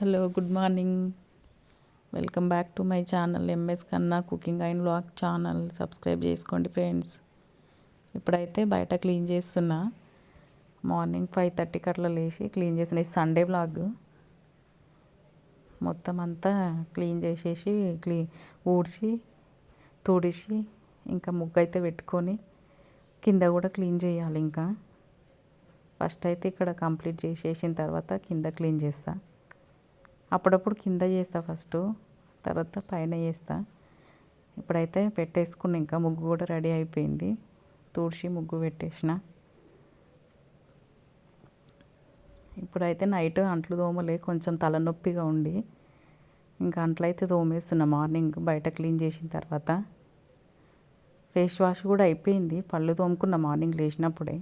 Hello good morning welcome back to my channel MS Kanna cooking and vlog channel subscribe చేసుకోండి friends ఇప్పుడైతే బయట clean చేస్తున్నా. Morning five థర్టీకి అట్లా లేచి క్లీన్ చేసిన ఇది సండే వ్లాగ్ మొత్తం అంతా క్లీన్ చేసేసి క్లీ ఊడ్చి తుడిచి ఇంకా ముగ్గు అయితే పెట్టుకొని కింద కూడా క్లీన్ చేయాలి ఇంకా. ఫస్ట్ అయితే ఇక్కడ కంప్లీట్ చేసేసిన తర్వాత కింద క్లీన్ చేస్తాను అప్పుడప్పుడు కింద చేస్తా ఫస్ట్ తర్వాత పైన చేస్తా. ఇప్పుడైతే పెట్టేసుకున్న ఇంకా ముగ్గు కూడా రెడీ అయిపోయింది. తుడిచి ముగ్గు పెట్టేసిన. ఇప్పుడైతే నైట్ అంట్లు దోమలే కొంచెం తలనొప్పిగా ఉండి. ఇంకా అంట్లయితే తోమేస్తున్నా మార్నింగ్ బయట క్లీన్ చేసిన తర్వాత. ఫేస్ వాష్ కూడా అయిపోయింది పళ్ళు తోముకున్న మార్నింగ్ లేచినప్పుడే.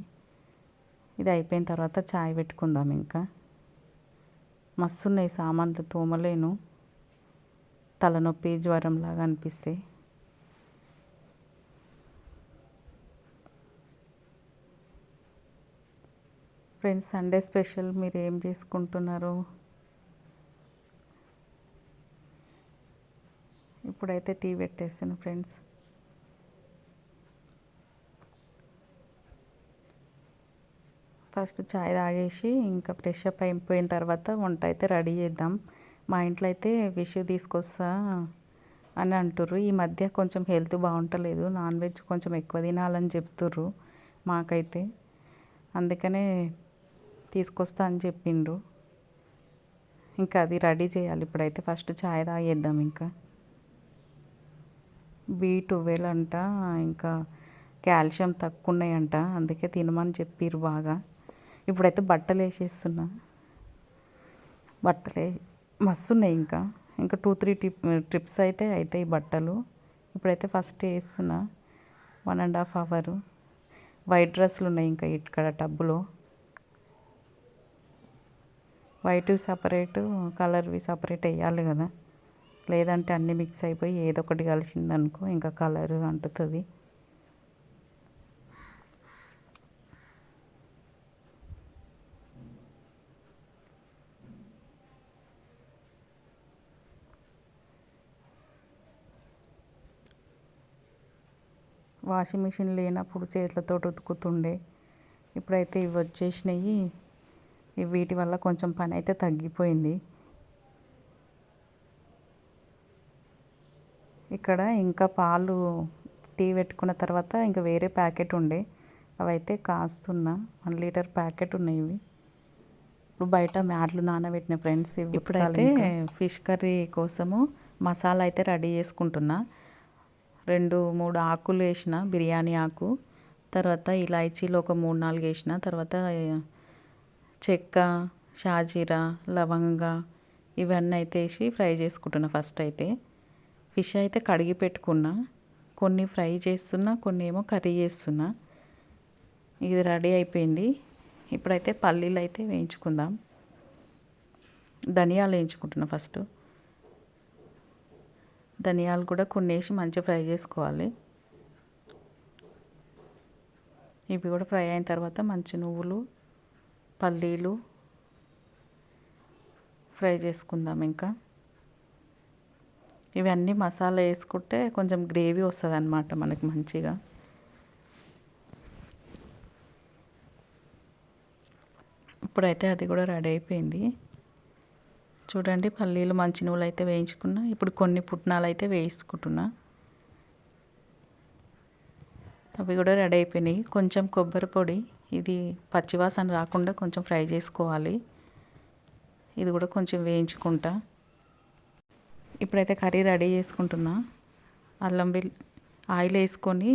ఇది అయిపోయిన తర్వాత చాయ్ పెట్టుకుందాం ఇంకా. మస్తున్నాయి సామాన్లు తోమలేను. తలనొప్పి జ్వరంలాగా అనిపిస్తాయి ఫ్రెండ్స్ సండే స్పెషల్ మీరు ఏం చేసుకుంటున్నారు? ఇప్పుడైతే టీ పెట్టేస్తాను ఫ్రెండ్స్. ఫస్ట్ చాయ్ తాగేసి ఇంకా ఫ్రెష్ అప్ అయిపోయిన తర్వాత వంట అయితే రెడీ చేద్దాం. మా ఇంట్లో అయితే ఫిష్ తీసుకొస్తా అని అంటుర్రు. ఈ మధ్య కొంచెం హెల్త్ బాగుంటలేదు. నాన్ వెజ్ కొంచెం ఎక్కువ తినాలని చెప్తుర్రు మాకైతే. అందుకనే తీసుకొస్తా అని చెప్పిండ్రు. ఇంకా అది రెడీ చేయాలి. ఇప్పుడైతే ఫస్ట్ చాయ్ తాగేద్దాం ఇంకా. బీ టువెల్ అంట. ఇంకా కాల్షియం తక్కువ ఉన్నాయంట. అందుకే తినమని చెప్పిర్రు బాగా. ఇప్పుడైతే బట్టలు వేసేస్తున్నా. బట్టలే మస్తు ఉన్నాయి ఇంకా. ఇంకా టూ త్రీ టిప్ ట్రిప్స్ అయితే అవుతాయి బట్టలు. ఇప్పుడైతే ఫస్ట్ వేస్తున్నా. One and half hour. White డ్రెస్సులు ఉన్నాయి ఇంకా ఇక్కడ టబ్బులో. వైట్ సపరేటు కలర్వి సపరేట్ వేయాలి కదా. లేదంటే అన్నీ మిక్స్ అయిపోయి ఏదో ఒకటి కలిసిందనుకో ఇంకా కలర్ అంటుతుంది. వాషింగ్ మిషన్ లేనప్పుడు చేతులతో ఉతుకుతుండే. ఇప్పుడైతే ఇవి వచ్చేసినాయి. వీటి వల్ల కొంచెం పని అయితే తగ్గిపోయింది. ఇక్కడ ఇంకా పాలు టీ పెట్టుకున్న తర్వాత ఇంకా వేరే ప్యాకెట్ ఉండే. అవైతే కాస్తున్నా. వన్ లీటర్ ప్యాకెట్ ఉన్నాయి ఇవి. ఇప్పుడు బయట మ్యాట్లు నానబెట్టిన ఫ్రెండ్స్ ఇప్పుడైతే ఫిష్ కర్రీ కోసము మసాలా అయితే రెడీ చేసుకుంటున్నా. రెండు మూడు ఆకులు వేసిన బిర్యానీ ఆకు తర్వాత ఇలాచీలు ఒక మూడు నాలుగు వేసిన తర్వాత చెక్క షాజీరా లవంగా ఇవన్నీ అయితే వేసి ఫ్రై చేసుకుంటున్నా ఫస్ట్ అయితే. ఫిష్ అయితే కడిగి పెట్టుకున్నా కొన్ని ఫ్రై చేస్తున్నా కొన్ని ఏమో కర్రీ చేస్తున్నా. ఇది రెడీ అయిపోయింది. ఇప్పుడైతే పల్లీలు అయితే వేయించుకుందాం. ధనియాలు వేయించుకుంటున్నా ఫస్ట్. ధనియాలు కూడా కొన్ని వేసి మంచిగా ఫ్రై చేసుకోవాలి. ఇవి కూడా ఫ్రై అయిన తర్వాత మంచి నువ్వులు పల్లీలు ఫ్రై చేసుకుందాం ఇంకా. ఇవన్నీ మసాలా వేసుకుంటే కొంచెం గ్రేవీ వస్తుంది అనమాట మనకి మంచిగా. ఇప్పుడైతే అది కూడా రెడీ అయిపోయింది. చూడండి పల్లీలు మంచి నువ్వులు అయితే వేయించుకున్నా. ఇప్పుడు కొన్ని పుట్నాలు అయితే వేయించుకుంటున్నా. అవి కూడా రెడీ అయిపోయినాయి. కొంచెం కొబ్బరి పొడి ఇది పచ్చివాసన రాకుండా కొంచెం ఫ్రై చేసుకోవాలి. ఇది కూడా కొంచెం వేయించుకుంటా. ఇప్పుడైతే కర్రీ రెడీ చేసుకుంటున్నా. అల్లం వెల్లి ఆయిల్ వేసుకొని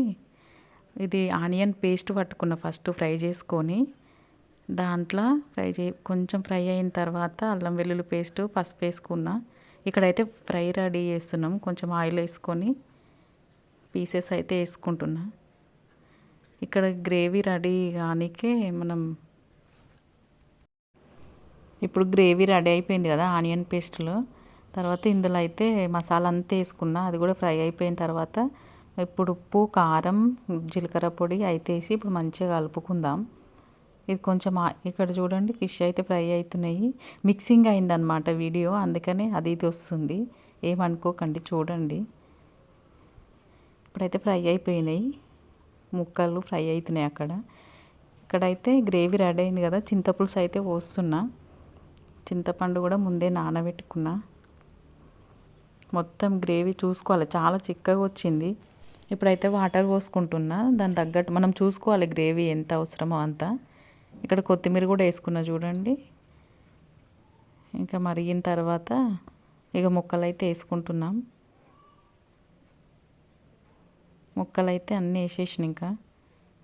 ఇది ఆనియన్ పేస్ట్ పట్టుకున్న ఫస్ట్ ఫ్రై చేసుకొని. దాంట్లో ఫ్రై చే కొంచెం ఫ్రై అయిన తర్వాత అల్లం వెల్లుల్లి పేస్ట్ పసుపు వేసుకున్నా. ఇక్కడైతే ఫ్రై రెడీ చేస్తున్నాం. కొంచెం ఆయిల్ వేసుకొని పీసెస్ అయితే వేసుకుంటున్నా. ఇక్కడ గ్రేవీ రెడీ కానికే మనం ఇప్పుడు గ్రేవీ రెడీ అయిపోయింది కదా ఆనియన్ పేస్ట్లో. తర్వాత ఇందులో అయితే మసాలా అంతా వేసుకున్నా. అది కూడా ఫ్రై అయిపోయిన తర్వాత ఇప్పుడు ఉప్పు కారం జీలకర్ర పొడి అయితే వేసి ఇప్పుడు మంచిగా కలుపుకుందాం. ఇది కొంచెం ఇక్కడ చూడండి ఫిష్ అయితే ఫ్రై అవుతున్నాయి. మిక్సింగ్ అయిందనమాట వీడియో అందుకనే అది ఇది వస్తుంది. ఏమనుకోకండి చూడండి. ఇప్పుడైతే ఫ్రై అయిపోయినాయి. ముక్కలు ఫ్రై అవుతున్నాయి అక్కడ. ఇక్కడైతే గ్రేవీ రెడీ అయింది కదా చింతపులుసు అయితే పోస్తున్నా. చింతపండు కూడా ముందే నానబెట్టుకున్నా. మొత్తం గ్రేవీ చూసుకోవాలి. చాలా చిక్కగా వచ్చింది. ఇప్పుడైతే వాటర్ పోసుకుంటున్నా. దాని తగ్గట్టు మనం చూసుకోవాలి గ్రేవీ ఎంత అవసరమో అంత. ఇక్కడ కొత్తిమీర కూడా వేసుకున్నా చూడండి. ఇంకా మరిగిన తర్వాత ఇక ముక్కలు అయితే వేసుకుంటున్నాం. ముక్కలు అయితే అన్నీ వేసేసిన ఇంకా.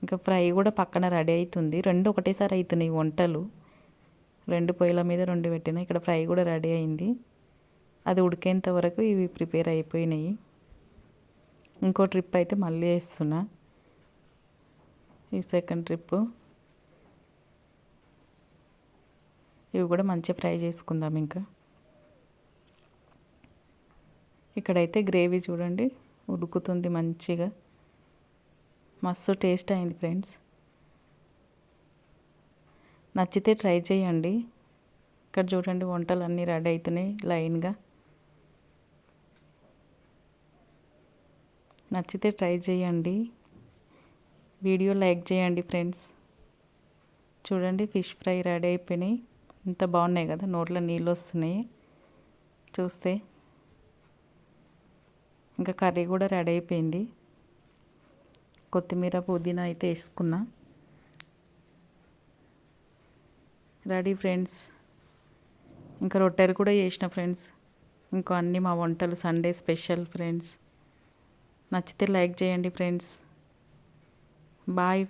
ఇంకా ఫ్రై కూడా పక్కన రెడీ అవుతుంది రెండు ఒకటేసారి అవుతున్నాయి వంటలు. రెండు పొయ్యిల మీద రెండు పెట్టిన ఇక్కడ ఫ్రై కూడా రెడీ అయింది. అది ఉడికేంత వరకు ఇవి ప్రిపేర్ అయిపోయినాయి. ఇంకో ట్రిప్ అయితే మళ్ళీ వేస్తున్నా. ఈ సెకండ్ ట్రిప్పు ఇవి కూడా మంచిగా ఫ్రై చేసుకుందాం ఇంకా. ఇక్కడైతే గ్రేవీ చూడండి ఉడుకుతుంది మంచిగా. మస్తు టేస్ట్ అయింది ఫ్రెండ్స్. నచ్చితే ట్రై చేయండి. ఇక్కడ చూడండి వంటలు అన్నీ రెడీ అవుతున్నాయి లైన్గా. నచ్చితే ట్రై చేయండి. వీడియో లైక్ చేయండి ఫ్రెండ్స్. చూడండి ఫిష్ ఫ్రై రెడీ అయిపోయినాయి. ఇంత బాగున్నాయి కదా నోట్లో నీళ్ళు వస్తున్నాయి. చూస్తే. ఇంకా కర్రీ కూడా రెడీ అయిపోయింది. కొత్తిమీర పుదీనా అయితే వేసుకున్నా. Ready friends. ఇంకా రొట్టెలు కూడా చేసిన ఫ్రెండ్స్. ఇంకో అన్నీ మా వంటలు సండే స్పెషల్ ఫ్రెండ్స్. నచ్చితే లైక్ చేయండి ఫ్రెండ్స్. బాయ్.